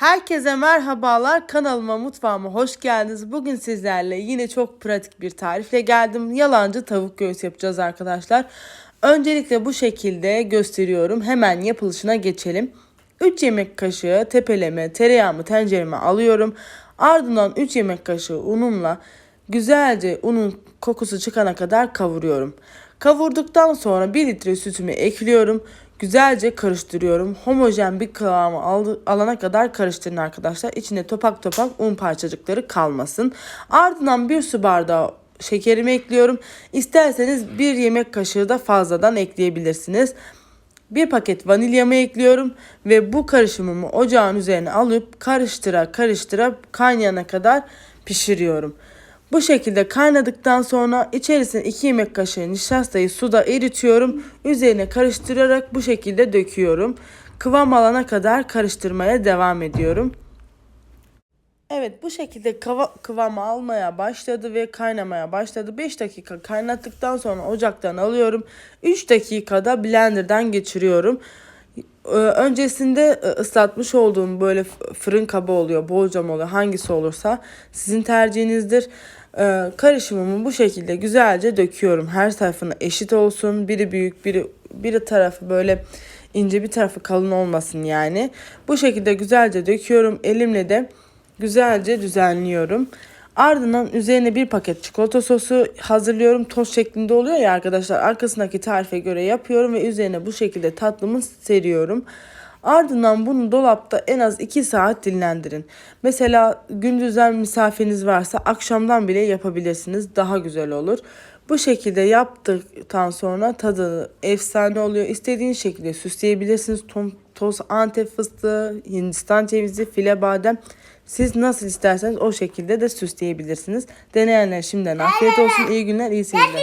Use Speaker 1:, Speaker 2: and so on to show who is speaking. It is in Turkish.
Speaker 1: Herkese merhabalar. Kanalıma, mutfağıma hoş geldiniz. Bugün sizlerle yine çok pratik bir tarifle geldim. Yalancı tavuk göğsü yapacağız arkadaşlar. Öncelikle bu şekilde gösteriyorum. Hemen yapılışına geçelim. 3 yemek kaşığı tepeleme tereyağımı tencereme alıyorum. Ardından 3 yemek kaşığı unumla güzelce unun kokusu çıkana kadar kavuruyorum. Kavurduktan sonra 1 litre sütümü ekliyorum. Güzelce karıştırıyorum. Homojen bir kıvamı alana kadar karıştırın arkadaşlar. İçine topak topak un parçacıkları kalmasın. Ardından bir su bardağı şekerimi ekliyorum. İsterseniz bir yemek kaşığı da fazladan ekleyebilirsiniz. Bir paket vanilyamı ekliyorum ve bu karışımımı ocağın üzerine alıp karıştıra karıştıra kaynayana kadar pişiriyorum. Bu şekilde kaynadıktan sonra içerisine 2 yemek kaşığı nişastayı suda eritiyorum. Üzerine karıştırarak bu şekilde döküyorum. Kıvam alana kadar karıştırmaya devam ediyorum. Evet bu şekilde kava, kıvamı almaya başladı ve kaynamaya başladı. 5 dakika kaynattıktan sonra ocaktan alıyorum. 3 dakikada blenderdan geçiriyorum. Ee, Öncesinde e, ıslatmış olduğum böyle fırın kabı oluyor, bolcam oluyor. Hangisi olursa sizin tercihinizdir. Ee, Karışımımı bu şekilde güzelce döküyorum. Her tarafına eşit olsun. Biri büyük, biri biri tarafı böyle ince, bir tarafı kalın olmasın yani. Bu şekilde güzelce döküyorum. Elimle de güzelce düzenliyorum. Ardından üzerine bir paket çikolata sosu hazırlıyorum. Toz şeklinde oluyor ya arkadaşlar. Arkasındaki tarife göre yapıyorum ve üzerine bu şekilde tatlımı seriyorum. Ardından bunu dolapta en az 2 saat dinlendirin. Mesela gündüzden misafiriniz varsa akşamdan bile yapabilirsiniz. Daha güzel olur. Bu şekilde yaptıktan sonra tadı efsane oluyor. İstediğiniz şekilde süsleyebilirsiniz. Tom, toz antep fıstığı, hindistan cevizi, file badem. Siz nasıl isterseniz o şekilde de süsleyebilirsiniz. Deneyenler şimdiden afiyet olsun. İyi günler, iyi seyirler.